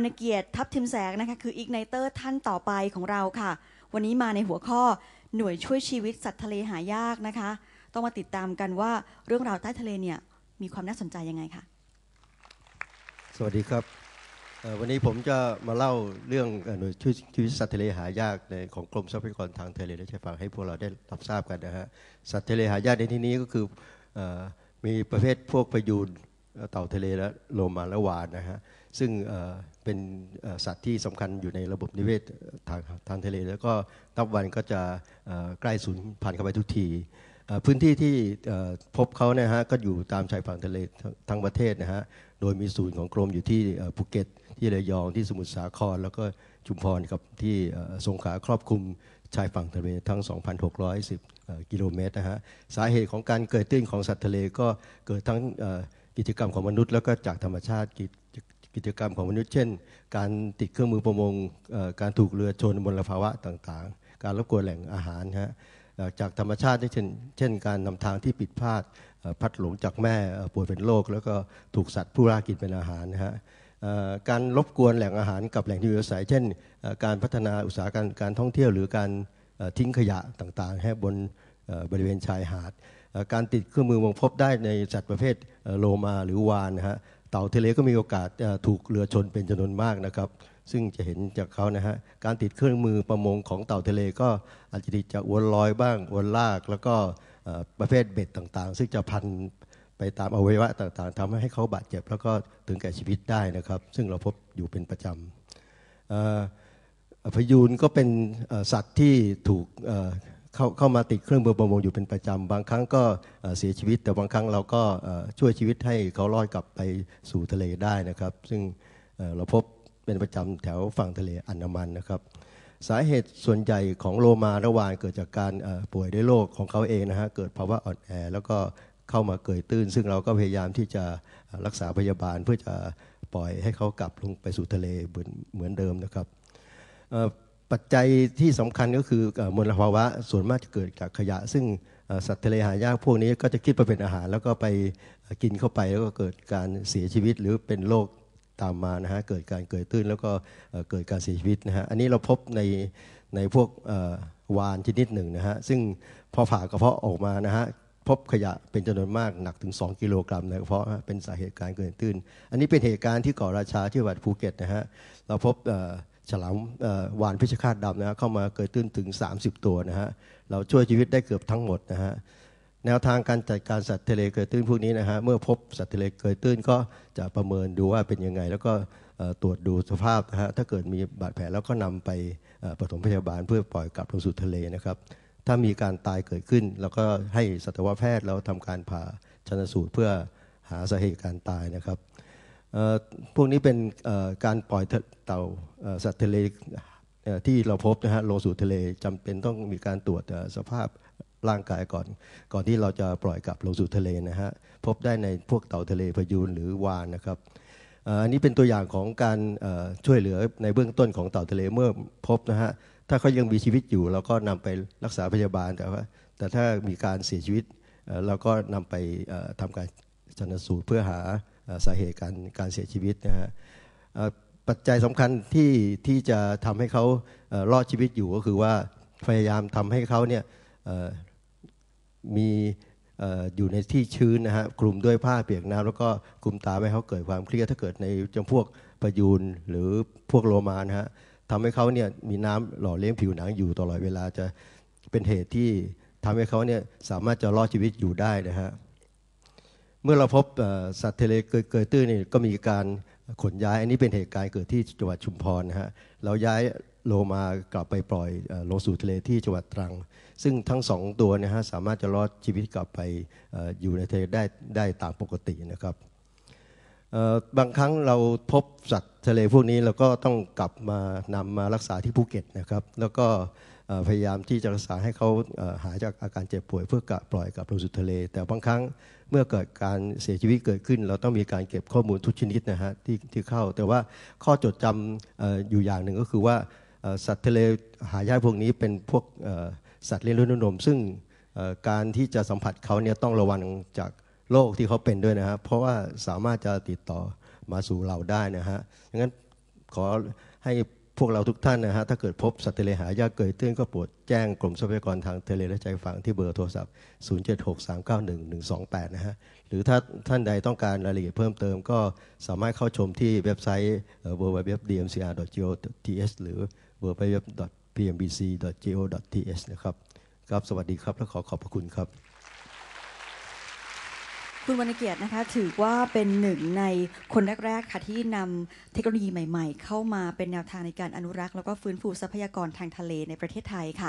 รณเกียรติทัพทิมแสงนะคะคืออีกไนเตอร์ท่านต่อไปของเราค่ะ วันนี้มาในหัวข้อหน่วยช่วยชีวิตสัตว์ทะเลหายากนะคะ ต้องมาติดตามกันว่าเรื่องราวใต้ทะเลเนี่ยมีความน่าสนใจยังไงค่ะ สวัสดีครับวันนี้ผมจะมาเล่าเรื่องหน่วยช่วยชีวิตสัตว์ทะเลหายากในของกรมทรัพยากรทางทะเลและชายฝั่งให้พวกเราได้รับทราบกันนะฮะสัตว์ทะเลหายากในที่นี้ก็คืออมีประเภทพวกพยูน เต่าทะเลและโลมาและวานนะฮะซึ่งเป็นสัตว์ที่สำคัญอยู่ในระบบนิเวศทางทางทะเล แล้วก็นับวันก็จะใกล้สูญพันธุ์เข้าไปทุกทีพื้นที่ที่พบเขาเนี่ยฮะก็อยู่ตามชายฝั่งทะเลทั้งทั้งประเทศนะฮะโดยมีศูนย์ของกรมอยู่ที่ภูเก็ต ที่ระยองที่สมุทรสาคร แล้วก็ชุมพรกับที่สงขลาครอบคลุมชายฝั่งทะเลทั้ง 2,610 กิโลเมตรนะฮะสาเหตุของการเกิดตื้นของสัตว์ทะเลก็เกิดทั้ง กิจกรรมของมนุษย์แล้วก็จากธรรมชาติกิจกรรมของมนุษย์ เช่น การติดเครื่องมือประมงการถูกเรือชนมลภาวะต่างๆ การรบกวนแหล่งอาหารฮะจากธรรมชาติเช่นเช่น การนำทางที่ผิดพลาดพัดหลงจากแม่ป่วยเป็นโรคแล้วก็ถูกสัตว์ผู้ล่ากินเป็นอาหารนะฮะการรบกวนแหล่งอาหารกับแหล่งที่อยู่อาศัย เช่น การพัฒนาอุตสาหกรรมการท่องเที่ยวหรือการทิ้งขยะต่างๆให้บนบริเวณชายหาด การติดเครื่องมือมงพบได้ในสัตว์ประเภทโลมาหรือวานนะฮะเต่าทะเลก็มีโอกาสถูกเรือชนเป็นจำนวนมากนะครับ ซึ่งจะเห็นจากเขานะฮะการติดเครื่องมือประมงของเต่าทะเลก็อาจจะติดจากอวนลอยบ้างอวนลาก แล้วก็ประเภทเบ็ดต่างๆ ซึ่งจะพันไปตามอวัยวะต่างๆทำให้เขาบาดเจ็บ แล้วก็ถึงแก่ชีวิตได้นะครับ ซึ่งเราพบอยู่เป็นประจำอพยูนก็เป็นสัตว์ที่ถูก เข้าเข้ามาติดเครื่องมือประมงอยู่เป็นประจำ บางครั้งก็เสียชีวิต แต่บางครั้งเราก็ช่วยชีวิตให้เขาลอยกลับไปสู่ทะเลได้นะครับ ซึ่งเราพบเป็นประจำแถวฝั่งทะเลอันดามันนะครับ สาเหตุส่วนใหญ่ของโลมาระหว่างเกิดจากการป่วยด้วยโรคของเขาเองนะฮะเกิดภาวะอ่อนแอแล้วก็เข้ามาเกยตื้น ซึ่งเราก็พยายามที่จะรักษาพยาบาลเพื่อจะปล่อยให้เขากลับลงไปสู่ทะเลเหมือนเหมือนเดิมนะครับ ปัจจัยที่สำคัญก็คือมลภาวะส่วนมากจะเกิดจากขยะ ซึ่งสัตว์ทะเลหายากพวกนี้ก็จะคิดว่าเป็นอาหาร แล้วก็ไปกินเข้าไปแล้วก็เกิดการเสียชีวิตหรือเป็นโรคตามมานะฮะเกิดการเกิดตื้นแล้วก็เกิดการเสียชีวิตนะฮะอันนี้เราพบในในพวกวานชนิดหนึ่งนะฮะซึ่งพอผ่ากระเพาะออกมานะฮะพบขยะเป็นจำนวนมากหนักถึง 2 กิโลกรัมในกระเพาะเป็นสาเหตุการเกิดตื้น อันนี้เป็นเหตุการณ์ที่เกาะราชาที่จังหวัดภูเก็ตนะฮะเราพบ ฉลามวานพิชคาตดำนะฮะเข้ามาเกิดตื้นถึง 30 ตัวนะฮะเราช่วยชีวิตได้เกือบทั้งหมดนะฮะแนวทางการจัดการสัตว์ทะเลเกิดตื้นพวกนี้นะฮะเมื่อพบสัตว์ทะเลเกิดตื้นก็จะประเมินดูว่าเป็นยังไง แล้วก็ตรวจดูสภาพนะฮะถ้าเกิดมีบาดแผลแล้วก็นำไปปฐมพยาบาลเพื่อปล่อยกลับลงสู่ทะเลนะครับ ถ้ามีการตายเกิดขึ้นแล้วก็ให้สัตวแพทย์เราทำการผ่าชันสูตรเพื่อหาสาเหตุการตายนะครับ พวกนี้เป็นการปล่อยเต่าสัตว์ทะเลที่เราพบนะฮะลงสู่ทะเลจำเป็นต้องมีการตรวจสภาพร่างกายก่อน ก่อนที่เราจะปล่อยกลับลงสู่ทะเลนะฮะพบได้ในพวกเต่าทะเลพยูนหรือวานนะครับอันนี้เป็นตัวอย่างของการช่วยเหลือในเบื้องต้นของเต่าทะเลเมื่อพบนะฮะถ้าเขายังมีชีวิตอยู่ เราก็นำไปรักษาพยาบาลแต่ว่าแต่ถ้ามีการเสียชีวิตเราก็นำไปเอ่อทำการชนสูตรเพื่อหา สาเหตุการการเสียชีวิตนะฮะปัจจัยสำคัญที่ที่จะทำให้เขารอดชีวิตอยู่ก็คือว่าพยายามทำให้เขาเนี่ยมีอยู่ในที่ชื้นนะฮะคลุมด้วยผ้าเปียกน้ำแล้วก็คลุมตาไม่ให้เขาเกิดความเครียดถ้าเกิดในจำพวกพยูนหรือพวกโลมานะฮะทำให้เขาเนี่ยมีน้ำหล่อเลี้ยงผิวหนังอยู่ตลอดเวลาจะเป็นเหตุที่ทำให้เขาเนี่ยสามารถจะรอดชีวิตอยู่ได้นะฮะ เมื่อเราพบสัตว์ทะเลเกยเกยตื้นนี่ก็มีการขนย้าย อันนี้เป็นเหตุการณ์เกิดที่จังหวัดชุมพรนะฮะเราย้ายโลมากลับไปปล่อยอลงสู่ทะเลที่จังหวัดตรัง ซึ่งทั้งสองตัวนะฮะสามารถจะรอดชีวิตกลับไปออยู่ในทะเลได้ได้ตามปกตินะครับบางครั้งเราพบสัตว์ทะเลพวกนี้เราก็ต้องกลับมานำมารักษาที่ภูเก็ตนะครับ แล้วก็ พยายามที่จะรักษาให้เขาหายจากอาการเจ็บป่วยเพื่อกะปล่อยกับลงสู่ทะเล แต่บางครั้งเมื่อเกิดการเสียชีวิตเกิดขึ้น เราต้องมีการเก็บข้อมูลทุกชนิดนะฮะที่ที่เข้า แต่ว่าข้อจดจำออยู่อย่างหนึ่งก็คือว่าสัตว์ทะเลหายากพวกนี้เป็นพวกสัตว์เลี้ยงลูกนมซึ่งการที่จะสัมผัสเขาเนี่ยต้องระวังจากโรคที่เขาเป็นด้วยนะครับเพราะว่าสามารถจะติดต่อมาสู่เราได้นะฮะดังนั้นขอให้ พวกเราทุกท่านนะฮะถ้าเกิดพบสัตว์ทะเลหายากเกิดขึ้นก็โปรดแจ้งกรมทรัพยากรทางทะเลและชายฝั่งที่เบอร์โทรศัพท์ 0763911128 นะฮะหรือถ้าท่านใดต้องการรายละเอียดเพิ่มเติมก็สามารถเข้าชมที่เว็บไซต์ www.dmcr.go.th หรือ www.pmbc.go.th นะครับครับสวัสดีครับและขอขอบพระคุณครับ คุณวรรณเกียรตินะคะถือว่าเป็นหนึ่งในคนแรกๆค่ะที่นำเทคโนโลยีใหม่ ๆ เข้ามาเป็นแนวทางในการอนุรักษ์ แล้วก็ฟื้นฟูทรัพยากรทางทะเลในประเทศไทยค่ะ